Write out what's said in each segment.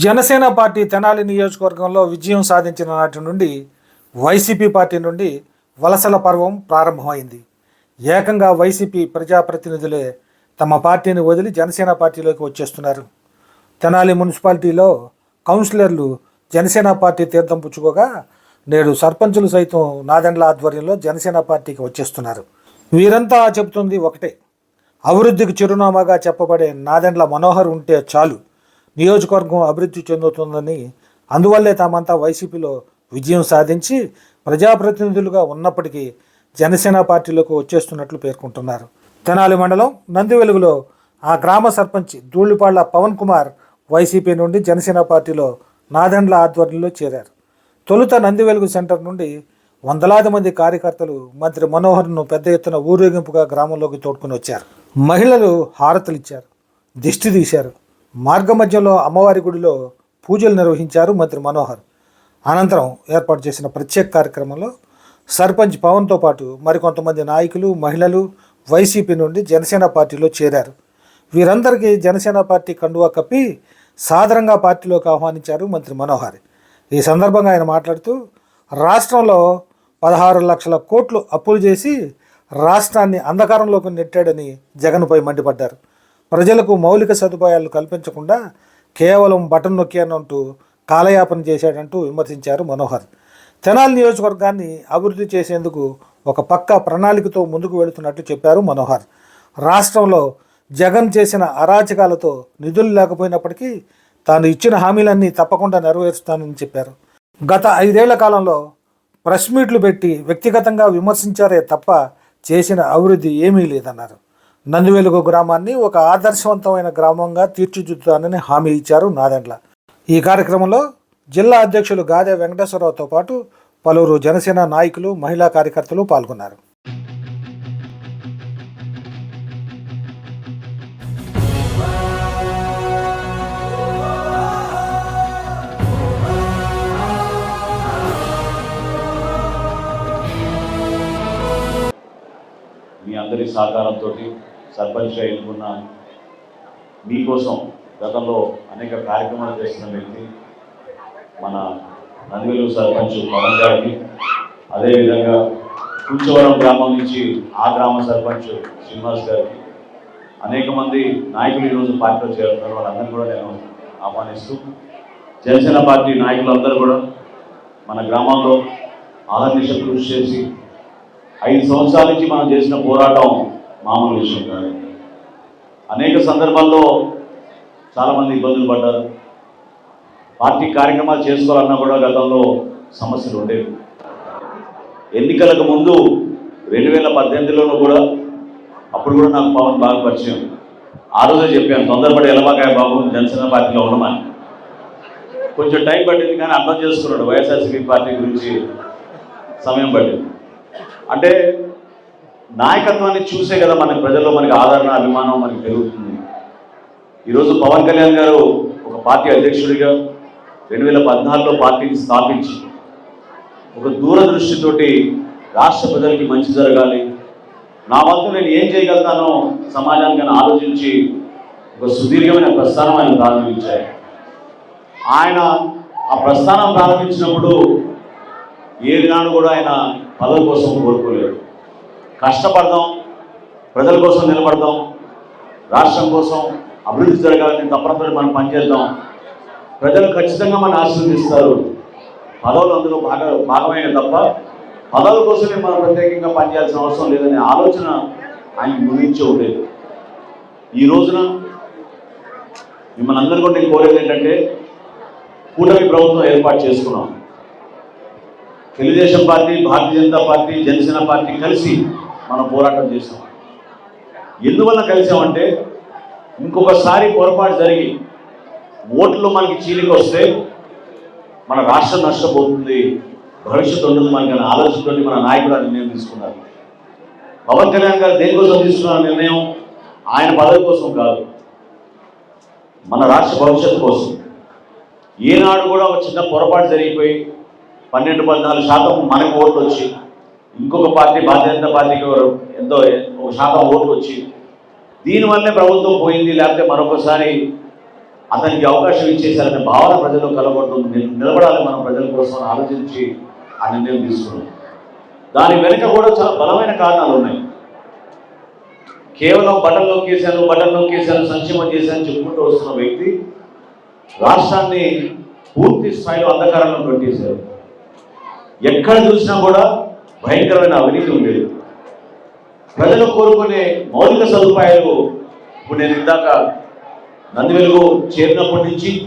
Janasena party Tenali నియోజకవర్గంలో విజయం సాధించిన నాటి నుండి వైసీపీ పార్టీ నుండి వలసల పర్వం ప్రారంభమైంది. ఏకంగా వైసీపీ ప్రజాప్రతినిధులే తమ పార్టీని వదిలి జనసేన పార్టీలోకి వచ్చేస్తున్నారు. తెనాలి మున్సిపాలిటీలో కౌన్సిలర్లు జనసేన పార్టీ తీర్థం పుచ్చుకోగా నేడు సర్పంచులు సైతం నాదెండ్ల ఆధ్వర్యంలో జనసేన పార్టీకి వచ్చేస్తున్నారు. వీరంతా చెబుతుంది ఒకటే అభివృద్ధికి చిరునామాగా చెప్పబడే నాదెండ్ల మనోహర్ ఉంటే చాలు. నియోజకవర్గం అభివృద్ధి చెందుతుందని అందువల్లే తామంతా వైసీపీలో విజయం సాధించి ప్రజాప్రతినిధులుగా ఉన్నప్పటికీ జనసేన పార్టీలోకి వచ్చేస్తున్నట్లు పేర్కొంటున్నారు. తెనాలి మండలం నందివెలుగులో ఆ గ్రామ సర్పంచ్ ధూళిపాళ్ళ పవన్ కుమార్ వైసీపీ నుండి జనసేన పార్టీలో నాదెండ్ల ఆధ్వర్యంలో చేరారు. తొలుత నందివెలుగు సెంటర్ నుండి వందలాది మంది కార్యకర్తలు మంత్రి మనోహర్ను పెద్ద ఎత్తున ఊరేగింపుగా గ్రామంలోకి తోడుకుని వచ్చారు. మహిళలు హారతులు ఇచ్చారు. దిష్టి తీశారు. మార్గమధ్యంలో అమ్మవారి గుడిలో పూజలు నిర్వహించారు మంత్రి మనోహర్. అనంతరం ఏర్పాటు చేసిన ప్రత్యేక కార్యక్రమంలో సర్పంచ్ పవన్తో పాటు మరికొంతమంది నాయకులు మహిళలు వైసీపీ నుండి జనసేన పార్టీలో చేరారు. వీరందరికీ జనసేన పార్టీ కండువా కప్పి సాధారణంగా పార్టీలోకి ఆహ్వానించారు మంత్రి మనోహర్. ఈ సందర్భంగా ఆయన మాట్లాడుతూ రాష్ట్రంలో పదహారు లక్షల కోట్లు అప్పులు చేసి రాష్ట్రాన్ని అంధకారంలోకి నెట్టాడని జగన్పై మండిపడ్డారు. ప్రజలకు మౌలిక సదుపాయాలు కల్పించకుండా కేవలం బటన్ నొక్కానంటూ కాలయాపన చేశాడంటూ విమర్శించారు మనోహర్. తెనాలి నియోజకవర్గాన్ని అభివృద్ధి చేసేందుకు ఒక పక్క ప్రణాళికతో ముందుకు వెళుతున్నట్లు చెప్పారు మనోహర్. రాష్ట్రంలో జగన్ చేసిన అరాచకాలతో నిధులు లేకపోయినప్పటికీ తాను ఇచ్చిన హామీలన్నీ తప్పకుండా నెరవేరుస్తానని చెప్పారు. గత ఐదేళ్ళ కాలంలో ప్రెస్ మీట్లు పెట్టి వ్యక్తిగతంగా విమర్శించారే తప్ప చేసిన అభివృద్ధి ఏమీ లేదన్నారు. నందివెలుగు గ్రామాన్ని ఒక ఆదర్శవంతమైన గ్రామంగా తీర్చిదిద్దుతానని హామీ ఇచ్చారు నాదెండ్ల. ఈ కార్యక్రమంలో జిల్లా అధ్యక్షులు గాదే వెంకటేశ్వరరావుతో పాటు పలువురు జనసేన నాయకులు మహిళా కార్యకర్తలు పాల్గొన్నారు. మీ అందరి సహకారంతో సర్పంచ్గా ఎన్నుకున్న మీకోసం గతంలో అనేక కార్యక్రమాలు చేస్తున్న వ్యక్తి మన నందివేలు సర్పంచ్ పవన్ గారికి అదేవిధంగా కుంచవరం గ్రామం నుంచి ఆ గ్రామ సర్పంచ్ శ్రీనివాస్ గారికి అనేక మంది నాయకులు ఈరోజు పార్టీలో చేరుతున్నారు. వాళ్ళందరూ కూడా నేను ఆహ్వానిస్తూ జనసేన పార్టీ నాయకులందరూ కూడా మన గ్రామంలో ఆదర్శ కృషి చేసి ఐదు సంవత్సరాల నుంచి మనం చేసిన పోరాటం మామూలు విషయం కాదు. అనేక సందర్భాల్లో చాలామంది ఇబ్బందులు పడ్డారు. పార్టీ కార్యక్రమాలు చేసుకోవాలన్నా కూడా గతంలో సమస్యలు ఉండేవి. ఎన్నికలకు ముందు రెండు వేల పద్దెనిమిదిలోనూ కూడా అప్పుడు కూడా నాకు పవన్ బాగా పరిచయం. ఆ రోజే చెప్పాను తొందరపడి ఎలబాకాయ బాబు జనసేన పార్టీలో ఉండమని. కొంచెం టైం పట్టింది కానీ అర్థం చేసుకున్నాడు. వైఎస్ఆర్సీపీ పార్టీ గురించి సమయం పట్టింది. అంటే నాయకత్వాన్ని చూసే కదా మన ప్రజల్లో మనకి ఆదరణ అభిమానం మనకి పెరుగుతుంది. ఈరోజు పవన్ కళ్యాణ్ గారు ఒక పార్టీ అధ్యక్షుడిగా రెండు వేల పద్నాలుగులో పార్టీని స్థాపించి ఒక దూరదృష్టితోటి రాష్ట్ర ప్రజలకి మంచి జరగాలి. నా వంతు నేను ఏం చేయగలుగుతానో సమాజానికి ఆలోచించి ఒక సుదీర్ఘమైన ప్రస్థానం ఆయన ప్రారంభించారు. ఆయన ఆ ప్రస్థానం ప్రారంభించినప్పుడు ఏనాడు కూడా ఆయన పదవి కోసం కోరుకోలేడు కష్టపడదాం ప్రజల కోసం నిలబడదాం రాష్ట్రం కోసం అభివృద్ధి జరగాలని తప్పనిసరి మనం పనిచేద్దాం. ప్రజలు ఖచ్చితంగా మనం ఆశీర్వదిస్తారు. పదవులు అందులో భాగ భాగమైన తప్ప పదవుల కోసమే మనం ప్రత్యేకంగా పనిచేయాల్సిన అవసరం లేదనే ఆలోచన ఆయన గురించి ఉండేది. ఈ రోజున మిమ్మల్ని అందరూ కూడా నేను కోరేది ఏంటంటే కూటమి ప్రభుత్వం ఏర్పాటు చేసుకున్నాం. Telugu Desam party Bharatiya Janata party Janasena party కలిసి మనం పోరాటం చేసాం ఎందువల్ల కలిసామంటే ఇంకొకసారి పొరపాటు జరిగి ఓట్లు మనకి చీలిక వస్తే మన రాష్ట్రం నష్టపోతుంది భవిష్యత్తు ఉండదు మనకి అనే మన నాయకుడు ఆ నిర్ణయం తీసుకున్నారు. పవన్ కళ్యాణ్ గారు దేనికోసం తీసుకున్న నిర్ణయం ఆయన పదవి కోసం కాదు మన రాష్ట్ర భవిష్యత్తు కోసం. ఏనాడు కూడా ఒక చిన్న పొరపాటు జరిగిపోయి పన్నెండు పద్నాలుగు శాతం మనకు ఓట్లు వచ్చి ఇంకొక పార్టీ భారతీయ జనతా పార్టీకి ఎంతో ఒక శాతం ఓట్లు వచ్చి దీనివల్లే ప్రభుత్వం పోయింది లేకపోతే మరొకసారి అతనికి అవకాశం ఇచ్చేసారనే భావన ప్రజలు కలగొడుతుంది నిల్- నిలబడాలి మనం ప్రజల కోసం ఆలోచించి ఆ నిర్ణయం తీసుకున్నాం. దాని వెనుక కూడా చాలా బలమైన కారణాలు ఉన్నాయి. కేవలం బటన్ నొక్కేశాను బటన్ నొక్కేశాను సంక్షేమం చేశాను చెప్పుకుంటూ వస్తున్న వ్యక్తి రాష్ట్రాన్ని పూర్తి స్థాయిలో అంధకారంలో కొట్టేశారు ఎక్కడ చూసినా కూడా భయంకరమైన అవినీతి ఉండేది. ప్రజలు కోరుకునే మౌలిక సదుపాయాలు ఇప్పుడు నేను ఇందాక నంది వెలుగు చేరినప్పటి నుంచి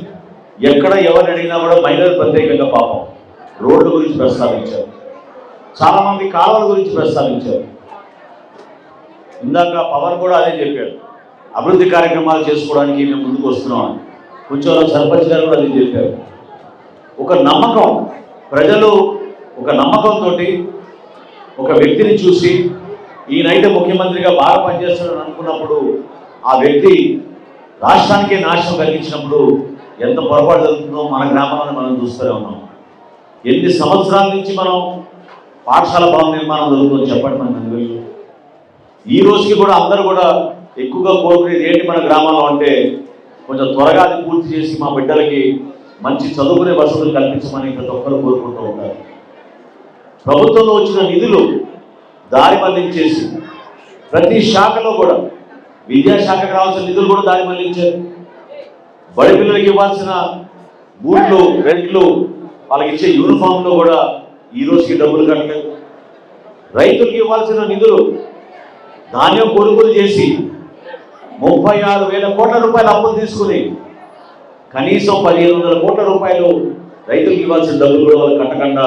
ఎక్కడ ఎవరిని అడిగినా కూడా మహిళలు ప్రత్యేకంగా పాపం. రోడ్ల గురించి ప్రస్తావించారు. చాలా మంది కాలువల గురించి ప్రస్తావించారు. ఇందాక పవన్ కూడా అదే చెప్పాడు అభివృద్ధి కార్యక్రమాలు చేసుకోవడానికి మేము ముందుకు వస్తున్నాం. అని కొంచెం సర్పంచ్ గారు కూడా అదే చెప్పారు. ఒక నమ్మకం. ప్రజలు ఒక నమ్మకంతో ఒక వ్యక్తిని చూసి ఈయనైతే ముఖ్యమంత్రిగా బాగా పనిచేస్తాడని అనుకున్నప్పుడు ఆ వ్యక్తి రాష్ట్రానికే నాశనం కలిగించినప్పుడు ఎంత పొరపాటు జరుగుతుందో మన గ్రామంలో మనం చూస్తూనే ఉన్నాం. ఎన్ని సంవత్సరాల నుంచి మనం పాఠశాల భవన నిర్మాణం జరుగుతుందో చెప్పండి మన నందివెల్లి ఈ రోజుకి కూడా అందరూ కూడా ఎక్కువగా కోరుకునేది ఏంటి మన గ్రామంలో అంటే కొంచెం త్వరగా అది పూర్తి చేసి మా బిడ్డలకి మంచి చదువుకునే వసతులు కల్పించమని ప్రతి ఒక్కరు కోరుకుంటూ ఉంటారు. ప్రభుత్వంలో వచ్చిన నిధులు దారి మళ్ళించేసి ప్రతి శాఖలో కూడా విద్యాశాఖకు రావాల్సిన నిధులు కూడా దారి మళ్ళించారు. బడి పిల్లలకి ఇవ్వాల్సిన బూట్లు రెంట్లు వాళ్ళకి ఇచ్చే యూనిఫామ్లో కూడా ఈ రోజుకి డబ్బులు కట్టలేదు. రైతులకు ఇవ్వాల్సిన నిధులు ధాన్యం కొనుగోలు చేసి ముప్పై ఆరు వేల కోట్ల రూపాయలు అప్పులు తీసుకుని కనీసం పదిహేను వందల కోట్ల రూపాయలు రైతులకు ఇవ్వాల్సిన డబ్బులు కూడా వాళ్ళు కట్టకుండా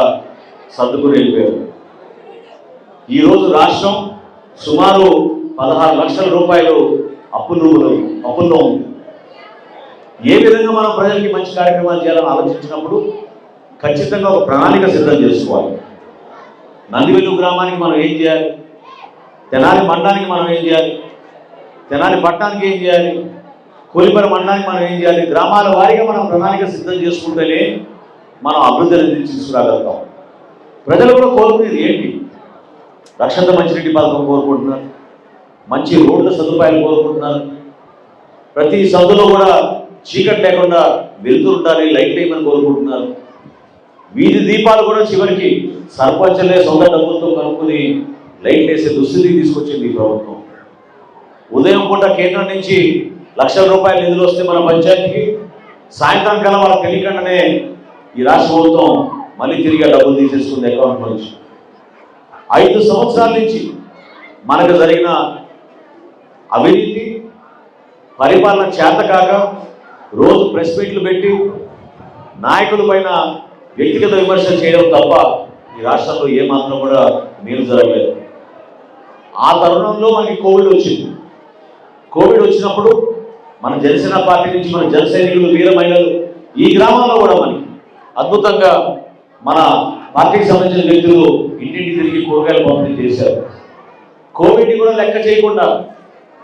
సర్దుకుని వెళ్ళిపోయారు. ఈరోజు రాష్ట్రం సుమారు పదహారు లక్షల రూపాయలు అప్పులు అప్పుల్లో ఉంది ఏ విధంగా మనం ప్రజలకి మంచి కార్యక్రమాలు చేయాలని ఆలోచించినప్పుడు ఖచ్చితంగా ఒక ప్రణాళిక సిద్ధం చేసుకోవాలి. నందివెల్లు గ్రామానికి మనం ఏం చేయాలి? తెనాలి మండలానికి మనం ఏం చేయాలి? తెనాలి పట్టణానికి ఏం చేయాలి? కోలిపర మండలానికి మనం ఏం చేయాలి? గ్రామాల వారీగా మనం ప్రణాళిక సిద్ధం చేసుకుంటేనే మనం అభివృద్ధి అనేది తీసుకురాగలుగుతాం. ప్రజలు కూడా కోరుకునేది ఏంటి? రక్షణ మంచినీటి పథకం కోరుకుంటున్నారు. మంచి రోడ్ల సదుపాయాలు కోరుకుంటున్నారు. ప్రతి సందులో కూడా చీకటి లేకుండా వెలుతురు ఉండాలి లైట్ వేయమని కోరుకుంటున్నారు. వీధి దీపాలు కూడా చివరికి సర్పంచులే సొంత డబ్బులతో కనుక్కుని లైట్ వేసే దుస్థితికి తీసుకొచ్చింది ఈ ప్రభుత్వం. ఉదయం పూట కేంద్రం నుంచి లక్షల రూపాయల నిధులు వస్తే మన పంచాయతీకి సాయంత్రం కల్లా వాళ్ళకి తెలియకుండానే ఈ రాష్ట్ర ప్రభుత్వం మళ్ళీ తిరిగి డబ్బులు తీసేసుకుంది అకౌంట్ నుంచి. ఐదు సంవత్సరాల నుంచి మనకు జరిగిన అవినీతి పరిపాలన చేతకాక రోజు ప్రెస్ మీట్లు పెట్టి నాయకుల పైన వ్యక్తిగత విమర్శలు చేయడం తప్ప ఈ రాష్ట్రంలో ఏమాత్రం కూడా మేలు జరగలేదు. ఆ తరుణంలో మనకి కోవిడ్ వచ్చింది. కోవిడ్ వచ్చినప్పుడు మన జనసేన పార్టీ నుంచి మన జన సైనికులు వీర మహిళలు ఈ గ్రామంలో కూడా మనకి అద్భుతంగా మన పార్టీకి సంబంధించిన వ్యక్తులు ఇంటింటి తిరిగి కూరగాయలు పంపిణీ చేశారు. కోవిడ్ని కూడా లెక్క చేయకుండా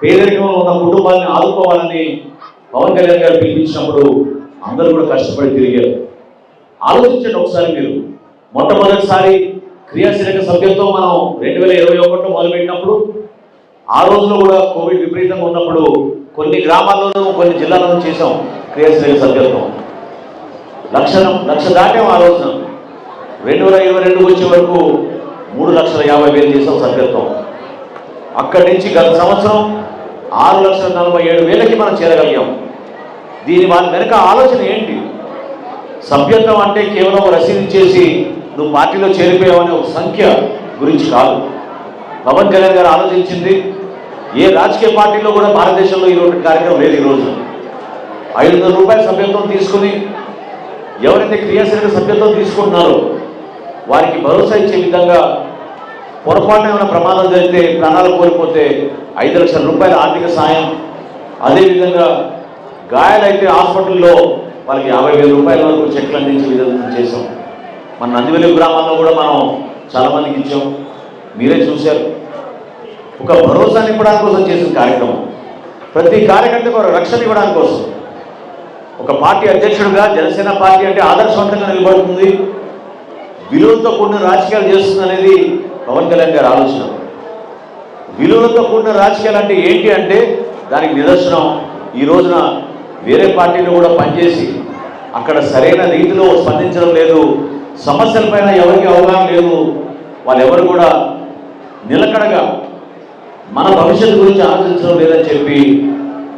పేదరికంలో ఉన్న కుటుంబాన్ని ఆదుకోవాలని పవన్ కళ్యాణ్ గారు పిలిపించినప్పుడు అందరూ కూడా కష్టపడి తిరిగారు. ఆలోచించండి ఒకసారి మీరు. మొట్టమొదటిసారి క్రియాశీలక సభ్యత్వం మనం రెండు వేల ఇరవై ఒకటిలో మొదలుపెట్టినప్పుడు ఆ రోజులో కూడా కోవిడ్ విపరీతంగా ఉన్నప్పుడు కొన్ని గ్రామాల్లోనూ కొన్ని జిల్లాల్లోనూ చేసాం క్రియాశీలక సభ్యత్వం. లక్ష లక్ష దాటాం ఆ రోజున. రెండు వేల ఇరవై రెండు వచ్చే వరకు మూడు లక్షల యాభై వేలు చేసాం సభ్యత్వం అక్కడి నుంచి గత సంవత్సరం ఆరు లక్షల నలభై ఏడు వేలకి మనం చేరగలిగాం. దీని వారి వెనక ఆలోచన ఏంటి? సభ్యత్వం అంటే కేవలం రసీదు చేసి నువ్వు పార్టీలో చేరిపోయావనే ఒక సంఖ్య గురించి కాదు. పవన్ కళ్యాణ్ గారు ఆలోచించింది ఏ రాజకీయ పార్టీలో కూడా భారతదేశంలో ఈరోజు కార్యక్రమం లేదు ఈరోజు. ఐదు వందల రూపాయల సభ్యత్వం తీసుకుని ఎవరైతే క్రియాశీలక సభ్యత్వం తీసుకుంటున్నారో వారికి భరోసా ఇచ్చే విధంగా పొరపాటున ఏమైనా ప్రమాదం జరిగితే ప్రాణాలు కోల్పోతే ఐదు లక్షల రూపాయల ఆర్థిక సాయం. అదేవిధంగా గాయాలైతే హాస్పిటల్లో వాళ్ళకి యాభై వేల రూపాయల వరకు చెట్లు అందించే విధంగా చేసాం మన నందివెల్లి గ్రామాల్లో కూడా మనం చాలామందికి ఇచ్చాం. మీరే చూశారు. ఒక భరోసా ఇవ్వడానికి కోసం చేసిన కార్యక్రమం. ప్రతి కార్యకర్తకు ఒక రక్షణ ఇవ్వడానికి కోసం. ఒక పార్టీ అధ్యక్షుడిగా జనసేన పార్టీ అంటే ఆదర్శవంతంగా నిలబడుతుంది. విలువలతో కూడిన రాజకీయాలు చేస్తుంది అనేది పవన్ కళ్యాణ్ గారి ఆలోచన. విలువలతో కూడిన రాజకీయాలు అంటే ఏంటి అంటే దానికి నిదర్శనం. ఈ రోజున వేరే పార్టీలు కూడా పనిచేసి అక్కడ సరైన రీతిలో స్పందించడం లేదు. సమస్యలపైన ఎవరికి అవగాహన లేదు. వాళ్ళెవరు కూడా నిలకడగా మన భవిష్యత్తు గురించి ఆలోచించడం లేదని చెప్పి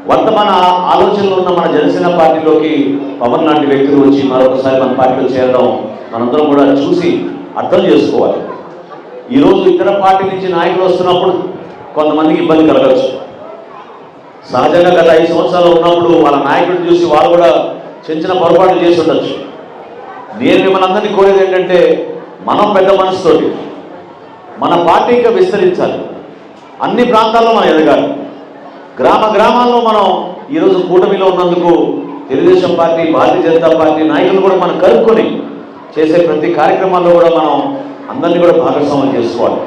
వర్తమాన ఆలోచనలో ఉన్న మన జనసేన పార్టీలోకి పవన్ లాంటి వ్యక్తులు వచ్చి మరొకసారి మన పార్టీలో చేరడం మనందరం కూడా చూసి అర్థం చేసుకోవాలి. ఈరోజు ఇతర పార్టీ నుంచి నాయకులు వస్తున్నప్పుడు కొంతమందికి ఇబ్బంది కలగచ్చు. సహజంగా గత ఐదు సంవత్సరాలు ఉన్నప్పుడు వాళ్ళ నాయకుడిని చూసి వాళ్ళు కూడా చిన్న చిన్న పొరపాట్లు చేసి ఉండొచ్చు. నేను మిమ్మల్ని అందరినీ కోరేది ఏంటంటే మనం పెద్ద మనసుతోటి మన పార్టీ ఇంకా విస్తరించాలి. అన్ని ప్రాంతాల్లో మనం ఎదగాలి. గ్రామ గ్రామాల్లో మనం ఈరోజు కూటమిలో ఉన్నందుకు తెలుగుదేశం పార్టీ భారతీయ జనతా పార్టీ నాయకులు కూడా మనం కలుపుకొని చేసే ప్రతి కార్యక్రమాల్లో కూడా మనం అందరినీ కూడా భాగస్వామ్యం చేసుకోవాలి.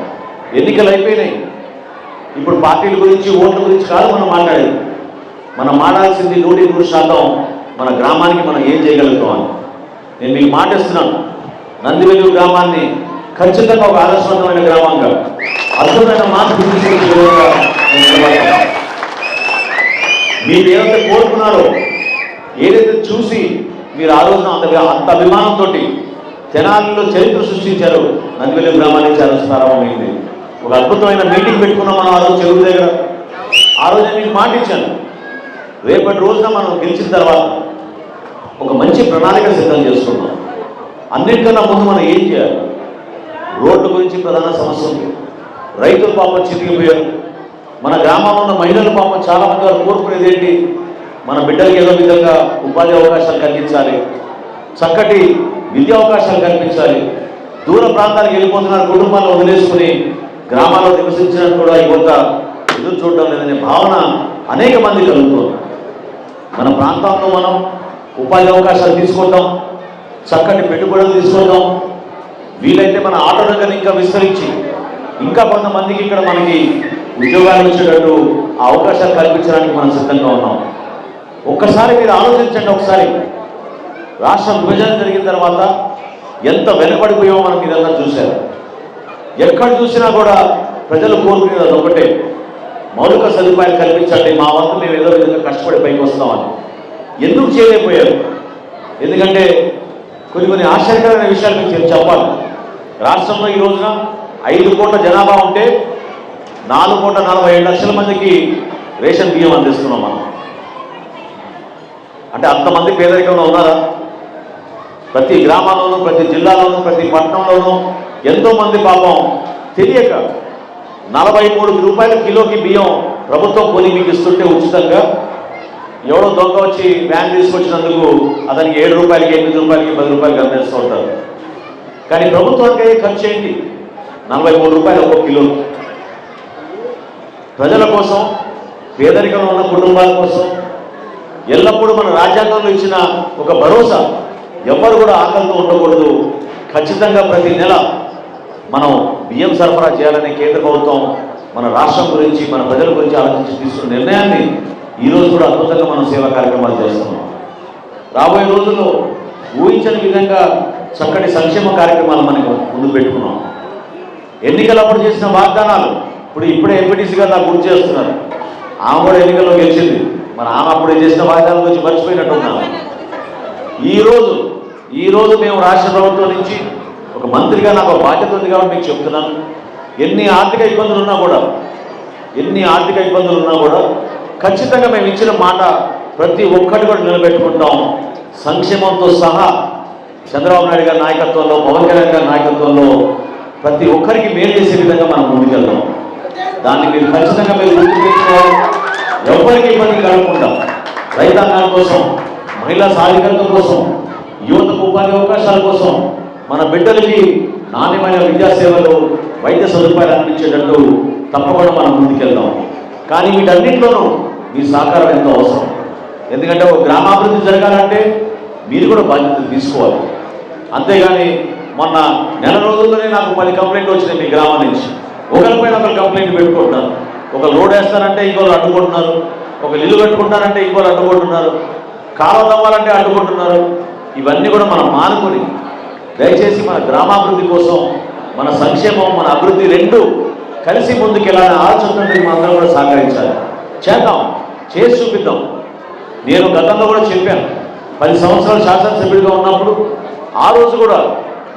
ఎన్నికలు అయిపోయినాయి. ఇప్పుడు పార్టీల గురించి ఓట్ల గురించి కాదు మనం మాట్లాడేది. మనం మాట్లాడాల్సింది నూటి నూరు శాతం మన గ్రామానికి మనం ఏం చేయగలుగుతాం అని. నేను మీకు మాటిస్తున్నాను నందివెల్లు గ్రామాన్ని ఖచ్చితంగా ఒక ఆదర్శవంతమైన గ్రామంగా అద్భుతమైన మార్పు మీరు ఏదైతే కోరుకున్నారో ఏదైతే చూసి మీరు ఆ రోజున అంత అంత అభిమానంతో జనాల్లో చరిత్ర సృష్టించారు. నందివెల్లి గ్రామానికి చాలా ప్రారంభమైంది ఒక అద్భుతమైన మీటింగ్ పెట్టుకున్నాం మనం ఆ రోజు చెరువు దగ్గర. ఆ రోజు నేను మీకు మాట ఇచ్చాను. రేపటి రోజున మనం గెలిచిన తర్వాత ఒక మంచి ప్రణాళిక సిద్ధం చేసుకున్నాం అన్నిటికన్నా ముందు మనం ఏం చేయాలి? రోడ్ల గురించి ప్రధాన సమస్య ఉంది. రైతులు పాపం చితికిపోయారు. మన గ్రామంలో ఉన్న మహిళలు పాపం చాలా మంది వారు కోరుకునేది ఏంటి? మన బిడ్డలకి ఏదో విధంగా ఉపాధి అవకాశాలు కల్పించాలి. చక్కటి విద్యా అవకాశాలు కల్పించాలి. దూర ప్రాంతాలకు వెళ్ళిపోతున్నారు కుటుంబాలను వదిలేసుకుని గ్రామాల్లో నివసించినట్టు కూడా యువత ఎదురు చూడడం లేదనే భావన అనేక మంది కలుగుతుంది. మన ప్రాంతంలో మనం ఉపాధి అవకాశాలు తీసుకుంటాం చక్కటి పెట్టుబడులు తీసుకుంటాం. వీలైతే మన ఆటో రంగాన్ని ఇంకా విస్తరించి ఇంకా కొంతమందికి ఇక్కడ మనకి ఉద్యోగాలు ఇచ్చేటట్టు ఆ అవకాశాలు కల్పించడానికి మనం సిద్ధంగా ఉన్నాం. ఒక్కసారి మీరు ఆలోచించండి ఒకసారి రాష్ట్ర విభజన జరిగిన తర్వాత ఎంత వెనకబడిపోయామో మనం ఇదంతా చూశారు. ఎక్కడ చూసినా కూడా ప్రజలు కోరుకునేది అది ఒకటే. మౌలిక సదుపాయాలు కల్పించండి మా వంతు మేము ఏదో విధంగా కష్టపడి పైకి వస్తామని ఎందుకు చేయలేకపోయారు? ఎందుకంటే కొన్ని కొన్ని ఆశ్చర్యకరమైన విషయాలు మీకు చెప్పాలి. రాష్ట్రంలో ఈ రోజున ఐదు కోట్ల జనాభా ఉంటే నాలుగు కోట్ల నలభై ఏడు లక్షల మందికి రేషన్ బియ్యం అందిస్తున్నాం మనం. అంటే అంతమంది పేదరికంలో ఉన్నారా? ప్రతి గ్రామాల్లోనూ ప్రతి జిల్లాలోనూ ప్రతి పట్టణంలోనూ ఎంతో మంది పాపం తెలియక నలభై మూడు రూపాయల కిలోకి బియ్యం ప్రభుత్వం కొని మీకు ఇస్తుంటే ఉచితంగా ఎవడో దొంగ వచ్చి వ్యాన్ తీసుకొచ్చినందుకు అతనికి ఏడు రూపాయలకి ఎనిమిది రూపాయలకి పది రూపాయలకి అందిస్తూ ఉంటారు. కానీ ప్రభుత్వానికి అయ్యే ఖర్చు ఏంటి? నలభై మూడు రూపాయలు ఒక్కొక్క కిలో. ప్రజల కోసం పేదరికంలో ఉన్న కుటుంబాల కోసం ఎల్లప్పుడూ మన రాజ్యాంగంలో ఇచ్చిన ఒక భరోసా ఎవరు కూడా ఆకలితో ఉండకూడదు. ఖచ్చితంగా ప్రతి నెల మనం బియ్యం సరఫరా చేయాలనే కేంద్ర ప్రభుత్వం మన రాష్ట్రం గురించి మన ప్రజల గురించి ఆలోచించి తీసుకున్న నిర్ణయాన్ని ఈరోజు కూడా అద్భుతంగా మనం సేవా కార్యక్రమాలు చేస్తున్నాం. రాబోయే రోజుల్లో ఊహించని విధంగా చక్కటి సంక్షేమ కార్యక్రమాలు మనకు ముందు పెట్టుకున్నాం. ఎన్నికలప్పుడు చేసిన వాగ్దానాలు ఇప్పుడు ఇప్పుడే ఎంపీటీసీగా నాకు గుర్తు చేస్తున్నారు. ఆమె కూడా ఎన్నికల్లో గెలిచింది. మన ఆమె అప్పుడు చేసిన వాగ్దానం గురించి మర్చిపోయినట్టున్నాను ఈరోజు ఈరోజు మేము రాష్ట్ర ప్రభుత్వం నుంచి ఒక మంత్రిగా నాకు బాధ్యత ఉంది కాబట్టి మీకు చెప్తున్నాను. ఎన్ని ఆర్థిక ఇబ్బందులు ఉన్నా కూడా ఎన్ని ఆర్థిక ఇబ్బందులు ఉన్నా కూడా ఖచ్చితంగా మేము ఇచ్చిన మాట ప్రతి ఒక్కటి కూడా నిలబెట్టుకుంటాం. సంక్షేమంతో సహా చంద్రబాబు నాయుడు గారి నాయకత్వంలో పవన్ కళ్యాణ్ గారి నాయకత్వంలో ప్రతి ఒక్కరికి మేలు చేసే విధంగా మనం ముందుకెళ్దాం. దాన్ని మీరు ఖచ్చితంగా మీరు గుర్తుపెట్టుకోవాలి ఎవరికి ఇబ్బంది కలగకుండా రైతాంగాల కోసం మహిళా సాధికారత కోసం యువతకు ఉపాధి అవకాశాల కోసం మన బిడ్డలకి నాణ్యమైన విద్యా సేవలు వైద్య సదుపాయాలు అందించేటట్టు తప్పకుండా మనం ముందుకెళ్దాం. కానీ వీటన్నింటిలోనూ మీ సహకారం ఎంతో అవసరం. ఎందుకంటే ఒక గ్రామాభివృద్ధి జరగాలంటే మీరు కూడా బాధ్యత తీసుకోవాలి. అంతేగాని మొన్న నెల రోజుల్లోనే నాకు పది కంప్లైంట్లు వచ్చినాయి మీ గ్రామం నుంచి. ఒకరిపైన ఒకరు కంప్లైంట్ పెట్టుకుంటున్నారు. ఒక లోడ్ వేస్తానంటే ఇంకోళ్ళు అడ్డుకుంటున్నారు. ఒక ఇల్లు కట్టుకుంటానంటే ఇంకోళ్ళు అడ్డుకుంటున్నారు. కాలువ తవ్వాలంటే అడ్డుకుంటున్నారు. ఇవన్నీ కూడా మనం మానుకొని దయచేసి మన గ్రామాభివృద్ధి కోసం మన సంక్షేమం మన అభివృద్ధి రెండు కలిసి ముందుకెళ్ళాలని ఆలోచన మనం అందరం కూడా సహకరించాలి. చేద్దాం చేసి చూపిద్దాం. నేను గతంలో కూడా చెప్పాను పది సంవత్సరాలు శాసనసభ్యుడిగా ఉన్నప్పుడు ఆ రోజు కూడా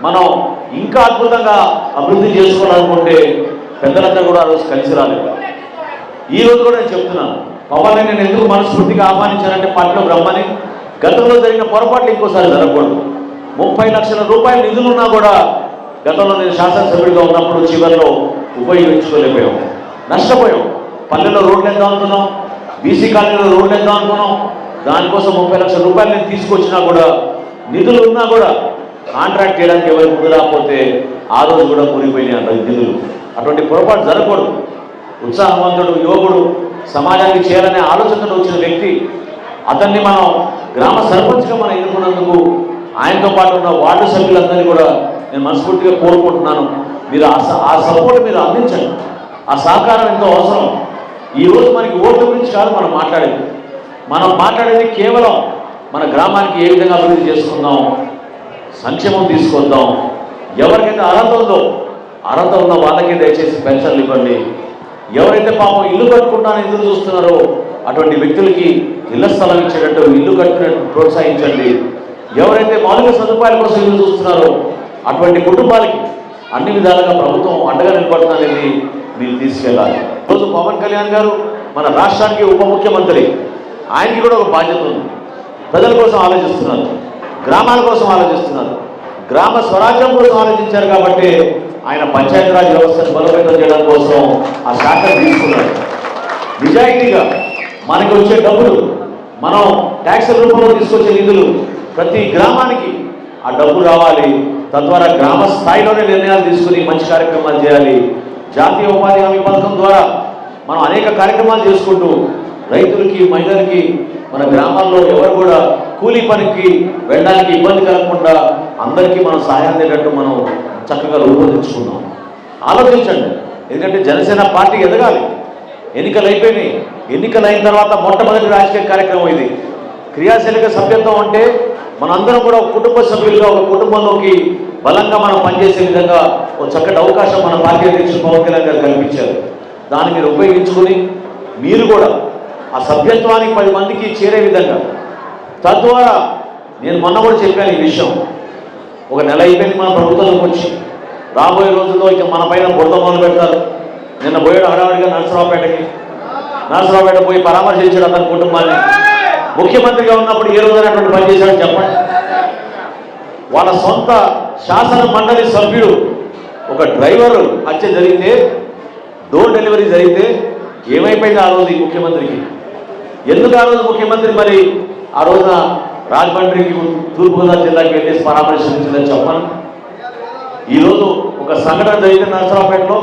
మనం ఇంకా అద్భుతంగా అభివృద్ధి చేసుకోవాలనుకుంటే పెద్దలందరూ కూడా ఆ రోజు కలిసి రాలేదు. ఈ రోజు కూడా నేను చెప్తున్నాను పవన్ నేను ఎందుకు మనస్ఫూర్తిగా ఆహ్వానించానంటే పార్టీలో రమ్మని గతంలో జరిగిన పొరపాట్లు ఇంకోసారి జరగకూడదు. ముప్పై లక్షల రూపాయల నిధులున్నా కూడా గతంలో నేను శాసనసభ్యుడిగా ఉన్నప్పుడు చివరిలో ఉపయోగించుకోలేకపోయాం. నష్టపోయాం. పల్లెల్లో రోడ్లు ఎంత అనుకున్నాం బీసీ కాలనీలో రోడ్లు ఎంత అనుకున్నాం దానికోసం ముప్పై లక్షల రూపాయలు నేను తీసుకొచ్చినా కూడా నిధులు ఉన్నా కూడా కాంట్రాక్ట్ చేయడానికి ఎవరు ముందు రాకపోతే ఆ రోజు కూడా కూలిపోయినాయి నిధులు. అటువంటి పొరపాటు జరగకూడదు. ఉత్సాహవంతుడు యువకుడు సమాజానికి చేయాలనే ఆలోచనతో వచ్చిన వ్యక్తి అతన్ని మనం గ్రామ సర్పంచ్గా మనం ఎన్నుకున్నందుకు ఆయనతో పాటు ఉన్న వార్డు సభ్యులందరినీ కూడా నేను మనస్ఫూర్తిగా కోరుకుంటున్నాను. మీరు ఆ స- ఆ సపోర్ట్ మీరు అందించండి. ఆ సహకారం ఎంతో అవసరం. ఈ రోజు మనకి ఓట్ల గురించి కాదు మనం మాట్లాడేది. మనం మాట్లాడేది కేవలం మన గ్రామానికి ఏ విధంగా అభివృద్ధి చేసుకుందాం సంక్షేమం తీసుకొద్దాం ఎవరికైతే అర్హత ఉందో అర్హత ఉన్న వాళ్ళకే దయచేసి పెన్షన్లు ఇవ్వండి. ఎవరైతే పాపం ఇల్లు కట్టుకుంటానని ఎదురు చూస్తున్నారో అటువంటి వ్యక్తులకి ఇళ్ళ స్థలం ఇచ్చేటట్టు ఇల్లు కట్టినట్టు ప్రోత్సహించండి. ఎవరైతే మౌలిక సదుపాయాల కోసం ఎదురు చూస్తున్నారో అటువంటి కుటుంబాలకి అన్ని విధాలుగా ప్రభుత్వం అండగా నిలబడుతుందనేది మీరు తీసుకెళ్ళాలి. ఈరోజు పవన్ కళ్యాణ్ గారు మన రాష్ట్రానికి ఉప ముఖ్యమంత్రి. ఆయనకి కూడా ఒక బాధ్యత ఉంది. ప్రజల కోసం ఆలోచిస్తున్నారు. గ్రామాల కోసం ఆలోచిస్తున్నారు. గ్రామ స్వరాజ్యం కోసం ఆలోచించారు కాబట్టి ఆయన పంచాయతీరాజ్ వ్యవస్థను బలోపేతం చేయడం కోసం ఆ శాఖను తీసుకున్నారు నిజాయితీగా మనకి వచ్చే డబ్బులు మనం ట్యాక్స్ రూపంలో తీసుకొచ్చే నిధులు ప్రతి గ్రామానికి ఆ డబ్బు రావాలి. తద్వారా గ్రామ స్థాయిలోనే నిర్ణయాలు తీసుకుని మంచి కార్యక్రమాలు చేయాలి. జాతీయ ఉపాధి హామీ పథకం ద్వారా మనం అనేక కార్యక్రమాలు చేసుకుంటూ రైతులకి మహిళలకి మన గ్రామాల్లో ఎవరు కూడా కూలీ పనికి వెళ్ళడానికి ఇబ్బంది కలగకుండా అందరికీ మనం సహాయం అందేటట్టు మనం చక్కగా రూపొందించుకున్నాం. ఆలోచించండి. ఎందుకంటే జనసేన పార్టీ ఎదగాలి. ఎన్నికలు అయిపోయినాయి ఎన్నికలు అయిన తర్వాత మొట్టమొదటి రాజకీయ కార్యక్రమం ఇది. క్రియాశీలక సభ్యత్వం అంటే మనందరం కూడా ఒక కుటుంబ సభ్యులుగా ఒక కుటుంబంలోకి బలంగా మనం పనిచేసే విధంగా ఒక చక్కటి అవకాశం మన పార్టీ అధ్యక్షుడు పవన్ కళ్యాణ్ గారు కల్పించారు. దాన్ని మీరు ఉపయోగించుకొని మీరు కూడా ఆ సభ్యత్వానికి పది మందికి చేరే విధంగా. తద్వారా నేను మొన్న కూడా చెప్పాను ఈ విషయం. ఒక నెల అయిపోయింది మన ప్రభుత్వంలోకి వచ్చి. రాబోయే రోజుల్లో ఇక మన పైన బురద మొదలు పెడతారు. నిన్న పోయాడు హడావుడిగా నరసరావుపేటకి. నరసరావుపేట పోయి పరామర్శించాడు అతని కుటుంబాన్ని. ముఖ్యమంత్రిగా ఉన్నప్పుడు ఏ రోజైనటువంటి పని చేశాడు చెప్పండి. వాళ్ళ సొంత శాసన మండలి సభ్యుడు ఒక డ్రైవర్ హత్య జరిగితే డోర్ డెలివరీ జరిగితే ఏమైపోయింది ఆ రోజు ముఖ్యమంత్రికి? ఎందుకు ఆ రోజు ముఖ్యమంత్రి మరి ఆ రోజున రాజమండ్రికి తూర్పుగోదావరి జిల్లాకి వెళ్ళేసి పరామర్శించిందని చెప్పాను? ఈరోజు ఒక సంఘటన జరిగితే నరసరావుపేటలో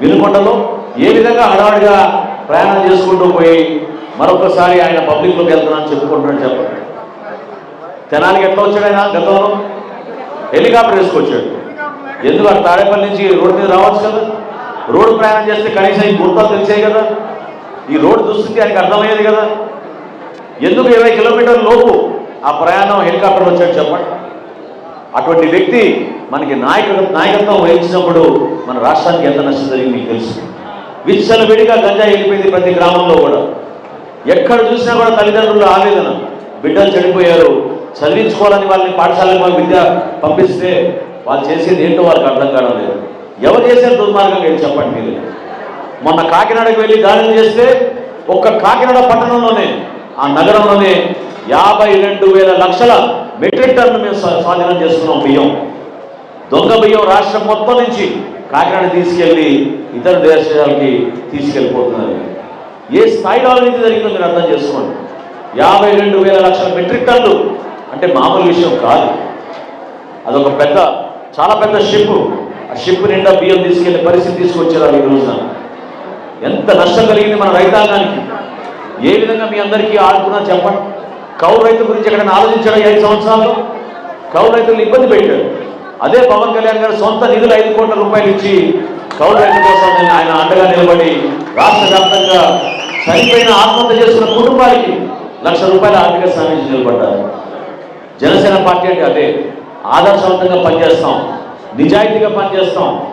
వెనుకొండలో ఏ విధంగా హడావిడిగా ప్రయాణం చేసుకుంటూ పోయి మరొకసారి ఆయన పబ్లిక్లోకి వెళ్తున్నాను చెప్పుకుంటున్నాడు చెప్పండి. తెనాలికి ఎట్లా వచ్చాడు ఆయన గతంలో? హెలికాప్టర్ వేసుకొచ్చాడు. ఎందుకు అక్కడ తాడేపల్లి నుంచి రోడ్డు మీద రావచ్చు కదా? రోడ్డు ప్రయాణం చేస్తే కనీసం ఈ గుర్తాలు తెలిసాయి కదా? ఈ రోడ్డు దుస్థితి ఆయనకి అర్థమయ్యేది కదా? ఎందుకు ఇరవై కిలోమీటర్ల లోపు ఆ ప్రయాణం హెలికాప్టర్ వచ్చాడు చెప్పండి. అటువంటి వ్యక్తి మనకి నాయకుడు నాయకత్వం వహించినప్పుడు మన రాష్ట్రానికి ఎంత నష్టం జరిగింది మీకు తెలుసు. విచ్చల విడిగా గంజా వెళ్ళిపోయింది ప్రతి గ్రామంలో కూడా. ఎక్కడ చూసినా కూడా తల్లిదండ్రులు ఆవేదన. బిడ్డలు చెడిపోయారు. చదివించుకోవాలని వాళ్ళని పాఠశాలకు విద్య పంపిస్తే వాళ్ళు చేసేది ఏంటో వాళ్ళకి అర్థం కావడం లేదు. ఎవరు చేసే దుర్మార్గంగా ఏం చెప్పండి మీరు. మొన్న కాకినాడకు వెళ్ళి దాడులు చేస్తే ఒక్క కాకినాడ పట్టణంలోనే ఆ నగరంలోనే యాభై రెండు వేల లక్షల మెట్రిక్ టన్ను మేము స్వా- స్వాధీనం చేసుకున్నాం బియ్యం. దొంగ బియ్యం రాష్ట్రం మొత్తం నుంచి కాకినాడ తీసుకెళ్ళి ఇతర దేశాలకి తీసుకెళ్ళిపోతున్నారు. ఏ స్థాయిలో అవినీతి జరిగిందో మీరు అర్థం చేసుకోండి. యాభై రెండు వేల లక్షల మెట్రిక్ టన్నులు అంటే మామూలు విషయం కాదు. అదొక పెద్ద చాలా పెద్ద షిప్. ఆ షిప్ నిండా బియ్యం తీసుకెళ్ళే పరిస్థితి తీసుకొచ్చారు ఈ రోజున. ఎంత నష్టం కలిగింది మన రైతాంగానికి. ఏ విధంగా మీ అందరికీ ఆడుతున్నా చెప్పండి. కౌలు రైతు గురించి ఎక్కడైనా ఆలోచించారా ఐదు సంవత్సరాల్లో? కౌలు రైతులను ఇబ్బంది పెట్టారు. అదే పవన్ కళ్యాణ్ గారు సొంత నిధులు ఐదు కోట్ల రూపాయలు ఇచ్చి కౌలు రైతు కోసం ఆయన అండగా నిలబడి రాష్ట్ర వ్యాప్తంగా చనిపోయిన ఆత్మహత్య చేసుకున్న కుటుంబానికి లక్ష రూపాయల ఆర్థిక సాయం నిలబడ్డారు. జనసేన పార్టీ అంటే అదే. ఆదర్శవంతంగా పనిచేస్తాం. నిజాయితీగా పనిచేస్తాం.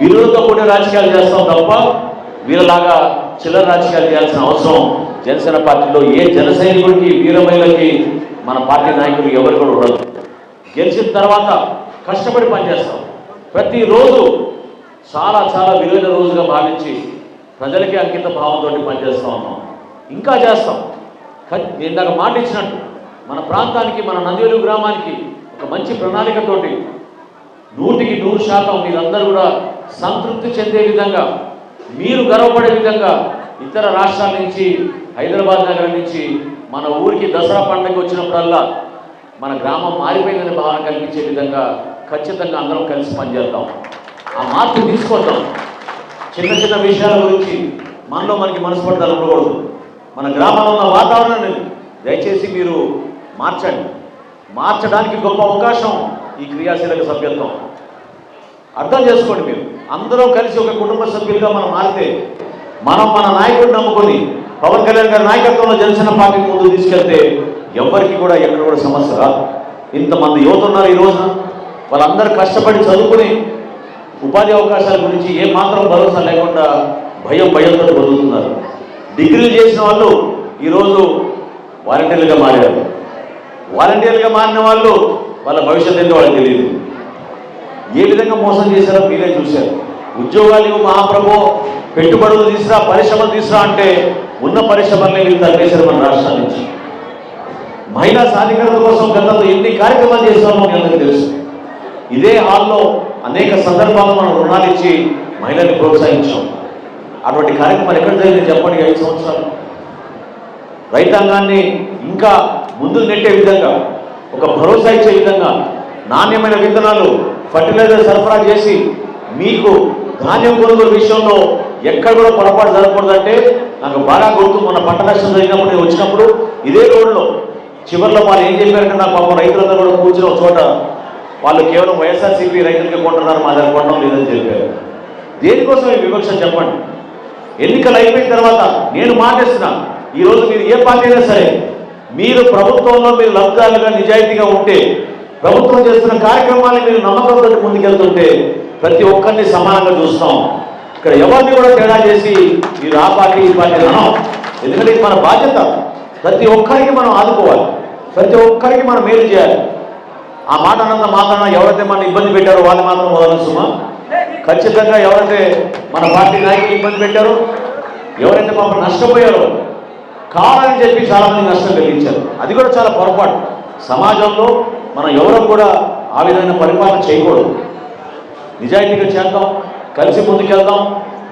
విలువతో కూడిన రాజకీయాలు చేస్తాం తప్ప వీళ్ళలాగా చిల్లర రాజకీయాలు చేయాల్సిన అవసరం జనసేన పార్టీలో ఏ జన సైనికుడికి వీరమహిళకి మన పార్టీ నాయకులు ఎవరు కూడా ఉండదు. గెలిచిన తర్వాత కష్టపడి పనిచేస్తాం. ప్రతిరోజు చాలా చాలా విలువైన రోజుగా భావించి ప్రజలకి అంకిత భావంతో పనిచేస్తూ ఉన్నాం. ఇంకా చేస్తాం. నేను ఇందాక మాట ఇచ్చినట్టు మన ప్రాంతానికి మన నందివేలు గ్రామానికి ఒక మంచి ప్రణాళికతోటి నూటికి నూరు శాతం మీరందరూ కూడా సంతృప్తి చెందే విధంగా మీరు గర్వపడే విధంగా ఇతర రాష్ట్రాల నుంచి హైదరాబాద్ నగరం నుంచి మన ఊరికి దసరా పండుగ వచ్చినప్పుడల్లా మన గ్రామం మారిపోయిందని భావన కల్పించే విధంగా ఖచ్చితంగా అందరం కలిసి పనిచేద్దాం. ఆ మార్పు తీసుకొద్దాం. చిన్న చిన్న విషయాల గురించి మనలో మనకి మనస్పర్ధలు ఉండకూడదు మన గ్రామంలో ఉన్న వాతావరణాన్ని దయచేసి మీరు మార్చండి. మార్చడానికి గొప్ప అవకాశం ఈ క్రియాశీలక సభ్యత్వం. అర్థం చేసుకోండి మీరు. అందరం కలిసి ఒక కుటుంబ సభ్యులుగా మనం మారితే మనం మన నాయకుడిని నమ్ముకొని పవన్ కళ్యాణ్ గారి నాయకత్వంలో జనసేన పార్టీ ముందు తీసుకెళ్తే ఎవరికి కూడా ఎక్కడ కూడా సమస్య రాదు. ఇంతమంది యువత ఉన్నారు ఈరోజు వాళ్ళందరూ కష్టపడి చదువుకుని ఉపాధి అవకాశాల గురించి ఏ మాత్రం భరోసా లేకుండా భయం భయంతో బతుకుతున్నారు. డిగ్రీలు చేసిన వాళ్ళు ఈరోజు వాలంటీర్లుగా మారారు. వాలంటీర్లుగా మారిన వాళ్ళు వాళ్ళ భవిష్యత్తు ఏంటో వాళ్ళకి తెలియదు. ఏ విధంగా మోసం చేశారో మీరే చూశారు. ఉద్యోగాలు మహాప్రభు పెట్టుబడులు తీసురా పరిశ్రమలు తీసురా అంటే ఉన్న పరిశ్రమల్ని వీళ్ళు తగ్గేశారు మన రాష్ట్రం నుంచి. మహిళా సాధికారత కోసం గతంలో ఎన్ని కార్యక్రమాలు చేస్తామో మీ అందరికీ తెలుసు. ఇదే హాల్లో అనేక సందర్భాల్లో మనం రుణాలు ఇచ్చి మహిళల్ని ప్రోత్సహించాం. అటువంటి కార్యక్రమాలు ఎక్కడ జరిగింది చెప్పండి ఐదు సంవత్సరాలు? రైతాంగాన్ని ఇంకా ముందుకు నెట్టే విధంగా ఒక భరోసా ఇచ్చే విధంగా నాణ్యమైన విత్తనాలు ఫర్టిలైజర్ సరఫరా చేసి మీకు ధాన్యం కొనుగోలు విషయంలో ఎక్కడ కూడా పొరపాటు జరగకూడదంటే నాకు బాగా గుర్తు మన పంట నష్టం జరిగినప్పుడు నేను వచ్చినప్పుడు ఇదే రోడ్లో చివరిలో వాళ్ళు ఏం చెప్పారంటే నాకు పాపం రైతులందరూ కూడా కూర్చుని చోట వాళ్ళు కేవలం వైఎస్ఆర్సీపీ రైతులకి కొంటున్నారు మా దగ్గర కొనడం లేదని చెప్పారు. దేనికోసం ఈ వివక్ష చెప్పండి? ఎన్నికలు అయిపోయిన తర్వాత నేను మాటేస్తున్నా ఈరోజు మీరు ఏ పార్టీ అయినా సరే మీరు ప్రభుత్వంలో మీరు లబ్ధాలుగా నిజాయితీగా ఉంటే ప్రభుత్వం చేస్తున్న కార్యక్రమాన్ని మీరు నమ్మకంతో ముందుకెళ్తుంటే ప్రతి ఒక్కరిని సమానంగా చూస్తాం. ఇక్కడ ఎవరిని కూడా తేడా చేసి మీరు ఆ పార్టీ ఈ పార్టీ అనం ఎందుకంటే ఇది మన బాధ్యత. ప్రతి ఒక్కరికి మనం ఆదుకోవాలి. ప్రతి ఒక్కరికి మనం మేలు చేయాలి. ఆ మాట అన్నంత మాత్రాన ఎవరైతే మన ఇబ్బంది పెట్టారో వాళ్ళు మాత్రం మొదలు ఖచ్చితంగా ఎవరైతే మన పార్టీ నాయకులు ఇబ్బంది పెట్టారో ఎవరైతే పాపం నష్టపోయారో కావాలని చెప్పి చాలా మంది నష్టం కలిగించారు. అది కూడా చాలా పొరపాటు. సమాజంలో మనం ఎవరు కూడా ఆ విధమైన పరిపాలన చేయకూడదు. నిజాయితీగా చేద్దాం కలిసి ముందుకెళ్దాం.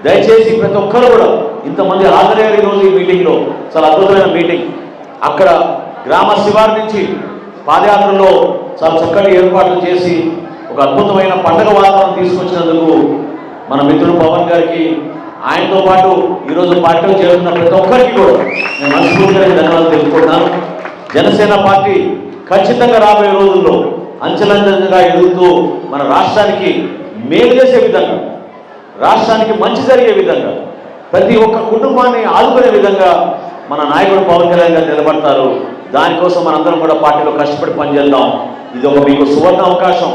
దయచేసి ప్రతి ఒక్కరు కూడా ఇంతమంది హాజరయ్యారు ఈరోజు ఈ మీటింగ్లో చాలా అద్భుతమైన మీటింగ్ అక్కడ గ్రామ శివారు నుంచి పాదయాత్రలో చాలా చక్కటి ఏర్పాట్లు చేసి ఒక అద్భుతమైన పండగ వాతావరణం తీసుకొచ్చినందుకు మన మిత్రుడు పవన్ గారికి ఆయనతో పాటు ఈరోజు పార్టీలో చేరుతున్న ప్రతి ఒక్కరికి కూడా నేను మనస్ఫూర్తిగా ధన్యవాదాలు తెలుపుకుంటున్నాను. జనసేన పార్టీ ఖచ్చితంగా రాబోయే రోజుల్లో అంచెలంచెలుగా ఎదుగుతూ మన రాష్ట్రానికి మేలు చేసే విధంగా రాష్ట్రానికి మంచి జరిగే విధంగా ప్రతి ఒక్క కుటుంబాన్ని ఆదుకునే విధంగా మన నాయకుడు పవన్ కళ్యాణ్ గారు నిలబడతారు. దానికోసం మనందరం కూడా పార్టీలో కష్టపడి పనిచేద్దాం. ఇది ఒక మీకు సువర్ణ అవకాశం.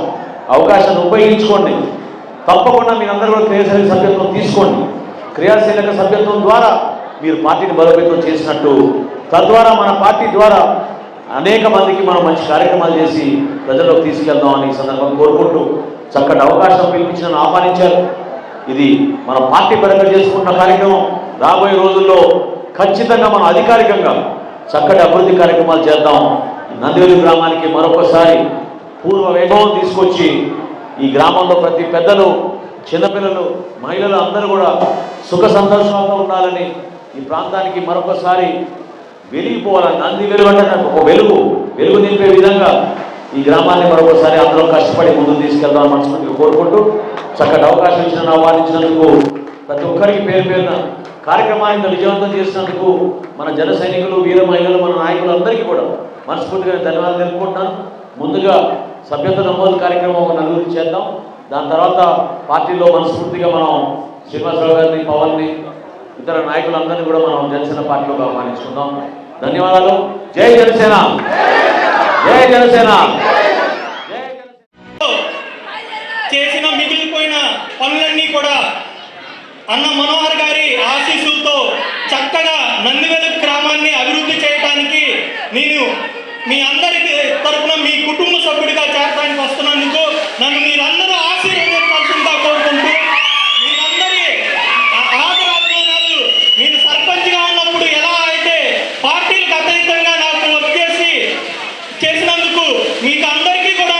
అవకాశాన్ని ఉపయోగించుకోండి. తప్పకుండా మీరందరూ కూడా క్రియాశీలక సభ్యత్వం తీసుకోండి. క్రియాశీలక సభ్యత్వం ద్వారా మీరు పార్టీని బలోపేతం చేసినట్టు. తద్వారా మన పార్టీ ద్వారా అనేక మందికి మనం మంచి కార్యక్రమాలు చేసి ప్రజల్లోకి తీసుకెళ్దామని ఈ సందర్భం కోరుకుంటూ చక్కటి అవకాశం పిలిపించిన ఆహ్వానించారు. ఇది మన పార్టీ పరంగా చేసుకున్న కార్యక్రమం. రాబోయే రోజుల్లో ఖచ్చితంగా మనం అధికారికంగా చక్కటి అభివృద్ధి కార్యక్రమాలు చేద్దాం. నందివేలు గ్రామానికి మరొకసారి పూర్వ వైభవం తీసుకొచ్చి ఈ గ్రామంలో ప్రతి పెద్దలు చిన్నపిల్లలు మహిళలు అందరూ కూడా సుఖ సంతోషాలతో ఉండాలని ఈ ప్రాంతానికి మరొకసారి వెలిగిపోవాలని నంది వెలుగు అంటే నాకు ఒక వెలుగు వెలుగు నింపే విధంగా ఈ గ్రామాన్ని మరొకసారి అందరం కష్టపడి ముందుకు తీసుకెళ్దాం మనస్ఫూర్తిగా కోరుకుంటూ చక్కటి అవకాశం ఇచ్చిన ఆహ్వానించినందుకు ప్రతి ఒక్కరికి పేరు పేరున కార్యక్రమాన్ని విజయవంతం చేసినందుకు మన జన సైనికులు వీర మహిళలు మన నాయకులు అందరికీ కూడా మనస్ఫూర్తిగా ధన్యవాదాలు తెలుపుకుంటున్నాను. ముందుగా సభ్యత నమోదు కార్యక్రమం ఒక నలుగురికి చేద్దాం. దాని తర్వాత పార్టీలో మనస్ఫూర్తిగా మనం శ్రీనివాసరావు గారిని పవన్ని ఇతర నాయకులందరినీ కూడా మనం జనసేన పార్టీలోకి ఆహ్వానించుకుందాం ధన్యవాదాలు. జై జనసేన. జై జనసేన. చేసిన మిగిలిపోయిన పనులన్నీ కూడా అన్న మనోహర్ గారి ఆశీస్సులతో చక్కగా నందివెలు గ్రామాన్ని అభివృద్ధి చేయడానికి నేను మీ అందరికి తరపున మీ కుటుంబ సభ్యుడిగా చేరడానికి వస్తున్నందుకు నన్ను మీరందరూ ఆశీర్వదించారు కోరుకుంటూ మీరందరి ఆ- ఆదర అభిమానాలు నేను సర్పంచ్గా ఉన్నప్పుడు ఎలా అయితే పార్టీలకు అతీతంగా నాకు వచ్చేసి చేసినందుకు మీకు అందరికీ కూడా